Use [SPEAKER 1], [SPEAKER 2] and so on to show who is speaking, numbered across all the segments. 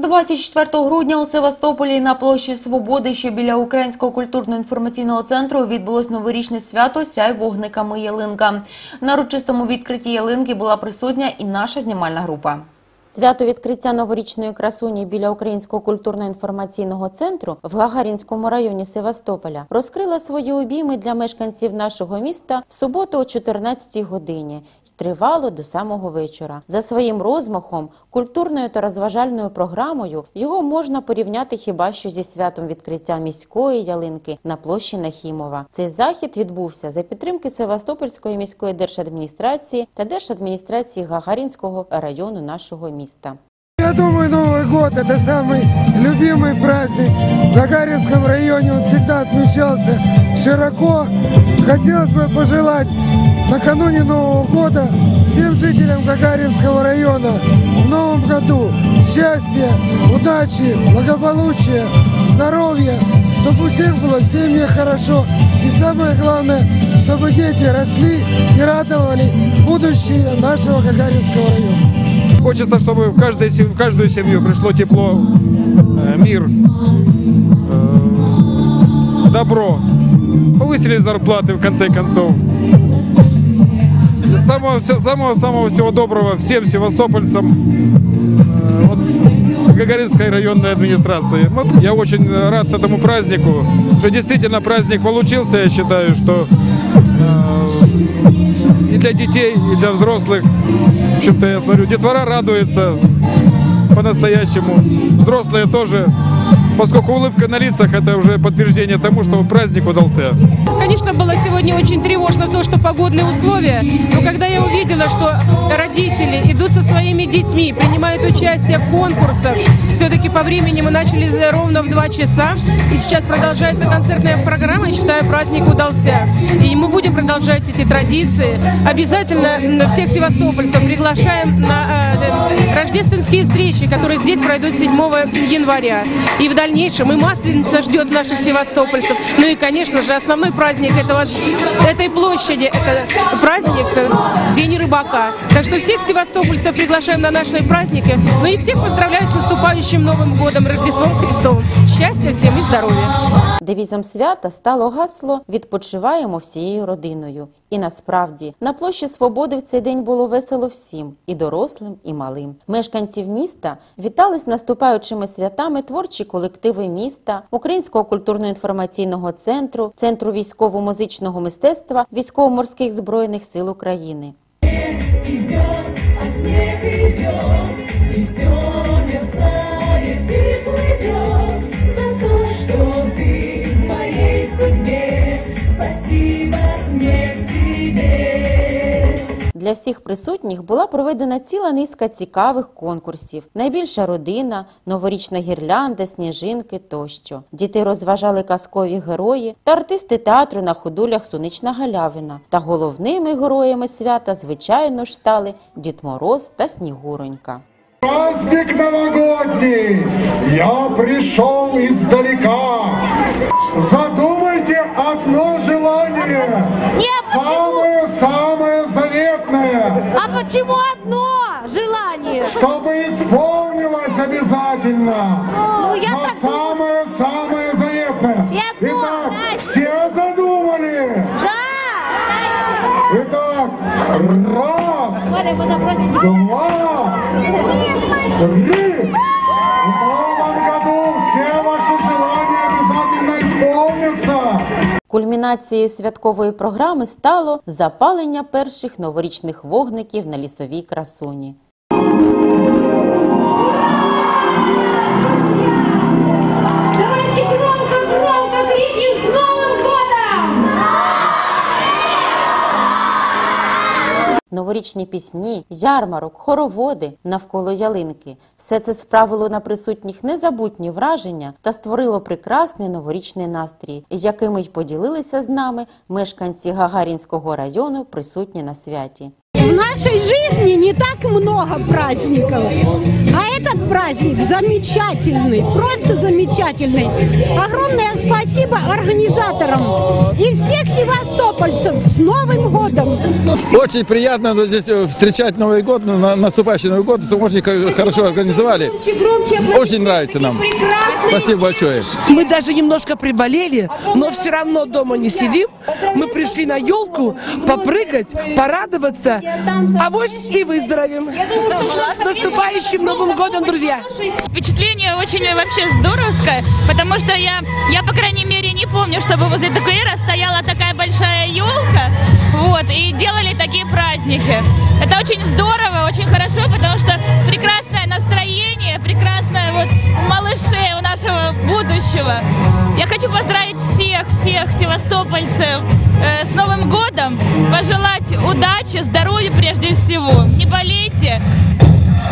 [SPEAKER 1] 24 грудня у Севастополі на площі Свободи, що біля Українського культурно-інформаційного центру, відбулось новорічне свято «Сяй вогниками ялинка». На ручистому відкритті ялинки була присутня і наша знімальна група.
[SPEAKER 2] Свято відкриття новорічної красуні біля Українського культурно-інформаційного центру в Гагарінському районі Севастополя розкрила свої обійми для мешканців нашого міста в суботу о 14-й годині й тривало до самого вечора. За своїм розмахом, культурною та розважальною програмою його можна порівняти хіба що зі святом відкриття міської ялинки на площі Нахімова. Цей захід відбувся за підтримки Севастопольської міської держадміністрації та держадміністрації Гагарінського району нашого міста.
[SPEAKER 3] Я думаю, Новый год это самый любимый праздник. В Гагаринском районе он всегда отмечался широко. Хотелось бы пожелать накануне Нового года всем жителям Гагаринского района в новом году счастья, удачи, благополучия, здоровья, чтобы у всех было в семье хорошо. И самое главное, чтобы дети росли и радовали будущее нашего Гагаринского района.
[SPEAKER 4] Хочется, чтобы в, каждой, в каждую семью пришло тепло, э, мир, э, добро. Повысили зарплаты в конце концов. Самого, все- самого, самого всего доброго всем севастопольцам э, вот, Гагаринской районной администрации. Я очень рад этому празднику. Что действительно праздник получился, я считаю, что э, для детей, и для взрослых. В общем-то, я смотрю, детвора радуется по-настоящему. Взрослые тоже. Поскольку улыбка на лицах, это уже подтверждение тому, что праздник удался.
[SPEAKER 5] Конечно, было сегодня очень тревожно то, что погодные условия. Но когда я увидела, что родители идут со своими детьми, принимают участие в конкурсах, все-таки по времени мы начали ровно в 2 часа, и сейчас продолжается концертная программа, я считаю, праздник удался. И мы будем продолжать эти традиции. Обязательно всех севастопольцев приглашаем на э, рождественские встречи, которые здесь пройдут 7 января. И в дальнейшем и Масленица ждет наших севастопольцев. Ну и, конечно же, основной праздник этого, этой площади – это праздник э, День рыбака. Так что всех севастопольцев приглашаем на наши праздники. Ну и всех поздравляю с наступающим Новым годом, Рождеством Христовым. Счастья всем и здоровья!
[SPEAKER 2] Девізом свята стало гасло Відпочиваємо всією родиною. І насправді на площі Свободи в цей день було весело всім і дорослим, і малим. Мешканців міста вітали з наступаючими святами творчі колективи міста, Українського культурно-інформаційного центру, центру військово-музичного мистецтва військово-морських збройних сил України.
[SPEAKER 6] и плывет
[SPEAKER 2] Для всіх присутніх була проведена ціла низка цікавих конкурсів: найбільша родина, новорічна гірлянда, сніжинки тощо. Діти розважали казкові герої та артисти театру на ходулях Сонячна Галявина. Та головними героями свята, звичайно ж, стали Дід Мороз та Снігуронька.
[SPEAKER 3] Праздник новогодний, я пришел издалека. Задумайте чтобы исполнилось обязательно.
[SPEAKER 7] Ну, я
[SPEAKER 3] Но
[SPEAKER 7] так
[SPEAKER 3] самое-самое заветное.
[SPEAKER 7] Я
[SPEAKER 3] Итак, все задумали?
[SPEAKER 7] Да!
[SPEAKER 3] Итак, раз, два, три. В новом году все ваши желания обязательно исполнятся.
[SPEAKER 2] Кульмінацією святкової програми стало запалення перших новорічних вогників на лісовій красуні. Новорічні пісні, ярмарок, хороводи навколо ялинки все це справило на присутніх незабутні враження та створило прекрасний новорічний настрій, якими й поділилися з нами мешканці Гагарінського району, присутні на святі.
[SPEAKER 8] В нашей жизни не так много праздников, а этот праздник замечательный, просто замечательный. Огромное спасибо организаторам и всех севастопольцев с Новым годом!
[SPEAKER 9] Очень приятно здесь э, встречать Новый год, на- наступающий Новый год. Очень хорошо организовали. Очень нравится нам. Спасибо большое.
[SPEAKER 10] Мы даже немножко приболели, но все равно дома не сидим. Мы пришли на елку попрыгать, порадоваться, а вось и выздоровим. С наступающим Новым годом, друзья!
[SPEAKER 11] Впечатление очень вообще здоровское, потому что я, я по крайней мере, не помню, чтобы возле ДКР стояла такая большая елка, вот, и делали такие праздники. Это очень здорово, очень хорошо, потому что прекрасное настроение, прекрасное вот у малышей, у нашего будущего. Я хочу поздравить всех, всех севастопольцев э, с Новым годом, пожелать удачи, здоровья прежде всего. Не болейте,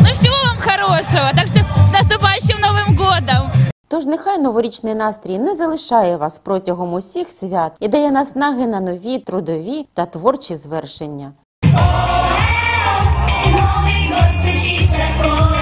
[SPEAKER 11] ну всего вам хорошего. Так что з наступаючим Новим годом!
[SPEAKER 2] Тож нехай новорічний настрій не залишає вас протягом усіх свят і дає наснаги на нові трудові та творчі звершення.
[SPEAKER 6] Новый год стучится скоро.